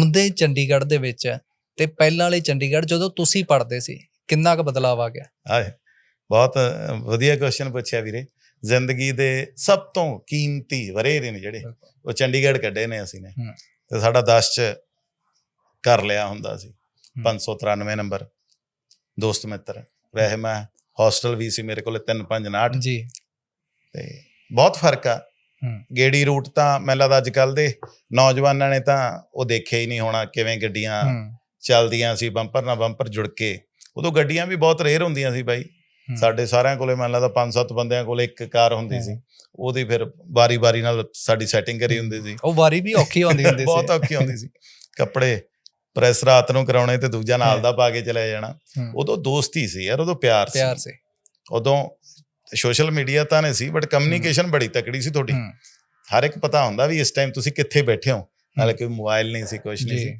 ਹੁਣ ਦੇ ਚੰਡੀਗੜ੍ਹ ਦੇ ਵਿੱਚ ਤੇ ਪਹਿਲਾਂ ਵਾਲੇ ਚੰਡੀਗੜ੍ਹ ਜਦੋਂ ਤੁਸੀਂ ਪੜ੍ਹਦੇ ਸੀ ਕਿੰਨਾ ਕੁ ਬਦਲਾਅ ਆ ਗਿਆ? ਆਏ ਬਹੁਤ ਵਧੀਆ ਕੁਐਸਚਨ ਪੁੱਛਿਆ ਵੀਰੇ। ਜ਼ਿੰਦਗੀ ਦੇ ਸਭ ਤੋਂ ਕੀਮਤੀ ਵਰੇਰੇ ਨੇ ਜਿਹੜੇ ਉਹ ਚੰਡੀਗੜ੍ਹ ਕੱਢੇ ਨੇ ਅਸੀਂ ਨੇ। ਤੇ ਸਾਡਾ 10 ਚ ਕਰ ਲਿਆ ਹੁੰਦਾ ਸੀ 593 ਨੰਬਰ। ਦੋਸਤ ਮਿੱਤਰ ਵੈਸੇ ਮੈਂ ਹੌਸਟਲ ਵੀ ਸੀ ਮੇਰੇ ਕੋਲੇ 359 ਜੀ। ਤੇ ਬਹੁਤ ਫ਼ਰਕ ਆ। ਗੇੜੀ ਰੂਟ ਤਾਂ ਮੈਨੂੰ ਲੱਗਦਾ ਅੱਜ ਕੱਲ ਦੇ ਨੌਜਵਾਨਾਂ ਨੇ ਤਾਂ ਉਹ ਦੇਖਿਆ ਹੀ ਨਹੀਂ ਹੋਣਾ ਕਿਵੇਂ ਗੱਡੀਆਂ ਚੱਲਦੀਆਂ ਸੀ ਬੰਪਰ ਨਾਲ ਬੰਪਰ ਜੁੜ ਕੇ। ਉਦੋਂ ਗੱਡੀਆਂ ਵੀ ਬਹੁਤ ਰੇਅਰ ਹੁੰਦੀਆਂ ਸੀ ਬਾਈ। ਸਾਡੇ ਸਾਰਿਆਂ ਕੋਲੇ ਮੈਨੂੰ ਲੱਗਦਾ 5-7 ਬੰਦਿਆਂ ਕੋਲੇ ਇੱਕ ਕਾਰ ਹੁੰਦੀ ਸੀ। ਉਹਦੀ ਫਿਰ ਵਾਰੀ-ਵਾਰੀ ਨਾਲ ਸਾਡੀ ਸੈਟਿੰਗ ਕਰੀ ਹੁੰਦੀ ਸੀ। ਉਹ ਵਾਰੀ ਵੀ ਔਖੀ ਹੁੰਦੀ ਹੁੰਦੀ ਸੀ। ਬਹੁਤ ਔਖੀ ਹੁੰਦੀ ਸੀ। ਕੱਪੜੇ ਪ੍ਰੈਸ ਰਾਤ ਨੂੰ ਕਰਾਉਣੇ ਤੇ ਦੂਜਾ ਨਾਲ। ਦਾ ਪਾ ਕੇ ਚਲੇ ਜਾਣਾ। ਉਦੋਂ ਦੋਸਤੀ ਸੀ ਯਾਰ ਉਦੋਂ ਪਿਆਰ ਪਿਆਰ ਸੀ। ਸੀ ਉਦੋਂ ਸੋਸ਼ਲ ਮੀਡੀਆ ਤਾਂ ਨਹੀਂ ਸੀ ਬਟ ਕਮਿਊਨੀਕੇਸ਼ਨ ਬੜੀ ਤਕੜੀ ਸੀ ਤੁਹਾਡੀ। ਹਰ ਇੱਕ ਪਤਾ ਹੁੰਦਾ ਵੀ ਇਸ ਟਾਈਮ ਤੁਸੀਂ ਕਿੱਥੇ ਬੈਠੇ ਹੋ। ਨਾਲੇ ਕੋਈ ਮੋਬਾਈਲ ਨਹੀਂ ਸੀ ਕੁਝ ਨਹੀਂ ਸੀ।